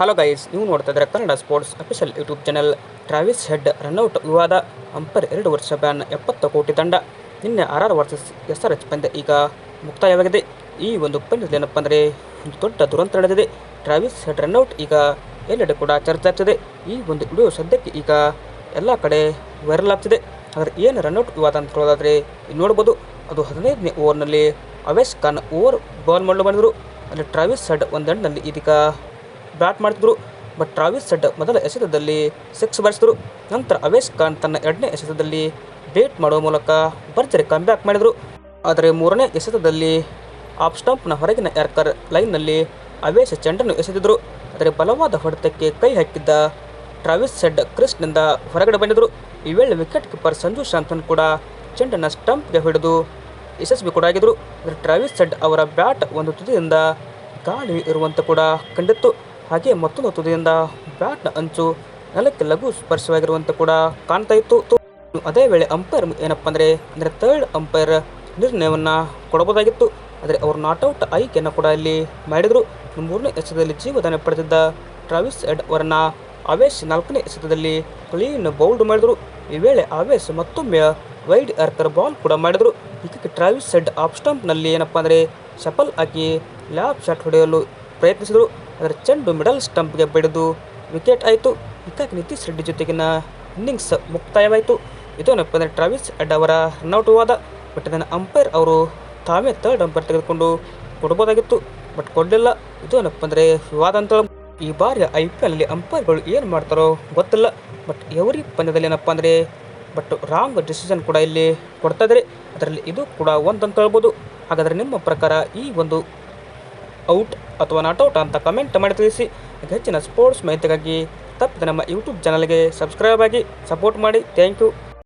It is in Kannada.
ಹಲೋ ಗೈಸ್ ನೀವು ನೋಡ್ತಾ ಇದ್ದಾರೆ Kannada sports official YouTube channel Travis Head run out ವಿವಾದ ಅಂಪರ್ ಎರಡು ವರ್ಷ ಬ್ಯಾನ್ ಎಪ್ಪತ್ತು ಕೋಟಿ ದಂಡ. ನಿನ್ನೆ R R versus S R H ಪಂದ್ಯ ಈಗ ಮುಕ್ತಾಯವಾಗಿದೆ. ಈ ಒಂದು ಪಂದ್ಯದಲ್ಲಿ ಏನಪ್ಪ ಅಂದರೆ ಒಂದು ದೊಡ್ಡ ದುರಂತ ನಡೆದಿದೆ. ಟ್ರಾವಿಸ್ ಹೆಡ್ ರನ್ಔಟ್ ಈಗ ಎಲ್ಲೆಡೆ ಕೂಡ ಚರ್ಚೆ ಆಗ್ತಿದೆ. ಈ ಒಂದು ವಿಡಿಯೋ ಸದ್ಯಕ್ಕೆ ಈಗ ಎಲ್ಲ ಕಡೆ ವೈರಲ್ ಆಗ್ತಿದೆ. ಆದರೆ ಏನು ರನ್ಔಟ್ ವಿವಾದ ಅಂತ ಹೇಳೋದಾದರೆ ನೋಡ್ಬೋದು. ಅದು ಹದಿನೈದನೇ ಓವರ್ನಲ್ಲಿ ಅವೇಶ್ ಖಾನ್ ಓವರ್ ಬಾಲ್ ಮಾಡಲು ಬಂದರು ಅಲ್ಲಿ ಟ್ರಾವಿಸ್ ಹೆಡ್ ಒಂದೆಂಡ್ನಲ್ಲಿ ಇದೀಗ ಬ್ಯಾಟ್ ಮಾಡ್ತಿದ್ರು. ಬಟ್ ಟ್ರಾವಿಸ್ ಸೆಡ್ ಮೊದಲ ಎಸೆತದಲ್ಲಿ ಸಿಕ್ಸ್ ಬಾರಿಸಿದ್ರು ನಂತರ ಅವೇಶ್ ಖಾನ್ ತನ್ನ ಎರಡನೇ ಎಸೆತದಲ್ಲಿ ಬೇಟ್ ಮಾಡುವ ಮೂಲಕ ಭರ್ಜರಿ ಕಮ್ಬ್ಯಾಕ್ ಮಾಡಿದರು. ಆದರೆ ಮೂರನೇ ಎಸೆತದಲ್ಲಿ ಆಫ್ ಸ್ಟಂಪ್ನ ಹೊರಗಿನ ಯಾರ್ಕರ್ ಲೈನ್ನಲ್ಲಿ ಅವೇಶ್ ಚೆಂಡನ್ನು ಎಸೆದಿದ್ರು. ಆದರೆ ಬಲವಾದ ಹೊಡೆತಕ್ಕೆ ಕೈ ಹಾಕಿದ್ದ ಟ್ರಾವಿಸ್ ಸೆಡ್ ಕ್ರಿಸ್ನಿಂದ ಹೊರಗಡೆ ಬಂದಿದ್ದರು ಈ ವೇಳೆ ವಿಕೆಟ್ ಕೀಪರ್ ಸಂಜು ಶಾಂತನ್ ಕೂಡ ಚೆಂಡನ್ನು ಸ್ಟಂಪ್ಗೆ ಹಿಡಿದು ಯಶಸ್ವಿ ಕೂಡ ಆಗಿದ್ರು. ಆದರೆ ಟ್ರಾವಿಸ್ ಸೆಡ್ ಅವರ ಬ್ಯಾಟ್ ಒಂದು ತುದಿಯಿಂದ ಗಾಳಿ ಇರುವಂತೆ ಕೂಡ ಕಂಡಿತ್ತು. ಹಾಗೆ ಮತ್ತೊಂದು ತುದಿಯಿಂದ ಬ್ಯಾಟ್ನ ಅಂಚು ನೆಲಕ್ಕೆ ಲಘು ಸ್ಪರ್ಶವಾಗಿರುವಂತೆ ಕೂಡ ಕಾಣ್ತಾ ಇತ್ತು. ಅದೇ ವೇಳೆ ಅಂಪೈರ್ ಏನಪ್ಪ ಅಂದರೆ ಅಂದರೆ ಥರ್ಡ್ ಅಂಪೈರ್ ನಿರ್ಣಯವನ್ನು ಕೊಡಬಹುದಾಗಿತ್ತು. ಆದರೆ ಅವರು ನಾಟ್ಔಟ್ ಆಯ್ಕೆಯನ್ನು ಕೂಡ ಇಲ್ಲಿ ಮಾಡಿದರು. ಮೂರನೇ ಎಸೆತದಲ್ಲಿ ಜೀವದಾನ ಪಡೆದಿದ್ದ ಟ್ರಾವಿಸ್ ಎಡ್ ಅವರನ್ನ ಆವೇಶ್ ನಾಲ್ಕನೇ ಎಸೆತದಲ್ಲಿ ಕ್ಲೀನ್ ಬೌಲ್ಡ್ ಮಾಡಿದರು. ಈ ವೇಳೆ ಆವೇಶ್ ಮತ್ತೊಮ್ಮೆ ವೈಡ್ ಆರ್ಕರ್ ಬಾಲ್ ಕೂಡ ಮಾಡಿದರು. ಇದಕ್ಕೆ ಟ್ರಾವಿಸ್ ಸೆಡ್ ಆಫ್ ಸ್ಟಂಪ್ನಲ್ಲಿ ಏನಪ್ಪ ಅಂದರೆ ಶಫಲ್ ಹಾಕಿ ಲ್ಯಾಪ್ ಶಾಟ್ ಹೊಡೆಯಲು ಪ್ರಯತ್ನಿಸಿದರು. ಅದರ ಚೆಂಡು ಮಿಡಲ್ ಸ್ಟಂಪ್ಗೆ ಬಿಡಿದು ವಿಕೆಟ್ ಆಯಿತು. ಹೀಗಾಗಿ ನಿತೀಶ್ ರೆಡ್ಡಿ ಜೊತೆಗಿನ ಇನ್ನಿಂಗ್ಸ್ ಮುಕ್ತಾಯವಾಯಿತು. ಇದೇನಪ್ಪ ಅಂದರೆ ಟ್ರಾವಿಸ್ ಅಡ್ ಅವರ ರನ್ಔಟ್ ವಾದ. ಬಟ್ ಅದನ್ನು ಅಂಪೈರ್ ಅವರು ತಾವೇ ತರ್ಡ್ ಅಂಪೈರ್ ತೆಗೆದುಕೊಂಡು ಕೊಡ್ಬೋದಾಗಿತ್ತು ಬಟ್ ಕೊಡಲಿಲ್ಲ. ಇದು ಏನಪ್ಪ ಅಂದರೆ ವಿವಾದ ಅಂತ ಈ ಬಾರಿ ಐ ಪಿ ಎಲ್ನಲ್ಲಿ ಅಂಪೈರ್ಗಳು ಏನು ಮಾಡ್ತಾರೋ ಗೊತ್ತಿಲ್ಲ. ಬಟ್ ಎವ್ರಿ ಪಂದ್ಯದಲ್ಲಿ ಏನಪ್ಪ ಅಂದರೆ ಬಟ್ ರಾಂಗ್ ಡಿಸಿಷನ್ ಕೂಡ ಇಲ್ಲಿ ಕೊಡ್ತಾ ಅದರಲ್ಲಿ ಇದು ಕೂಡ ಒಂದು ಅಂತ ಹೇಳ್ಬೋದು. ಹಾಗಾದರೆ ನಿಮ್ಮ ಪ್ರಕಾರ ಈ ಒಂದು ಔಟ್ ಅಥವಾ ನಾಟ್ ಔಟ್ ಅಂತ ಕಮೆಂಟ್ ಮಾಡಿ ತಿಳಿಸಿ. ಹೆಚ್ಚಿನ ಸ್ಪೋರ್ಟ್ಸ್ ಮಾಹಿತಿಗಾಗಿ ತಪ್ಪದೆ ನಮ್ಮ ಯೂಟ್ಯೂಬ್ ಚಾನಲ್ಗೆ ಸಬ್ಸ್ಕ್ರೈಬ್ ಆಗಿ ಸಪೋರ್ಟ್ ಮಾಡಿ. Thank you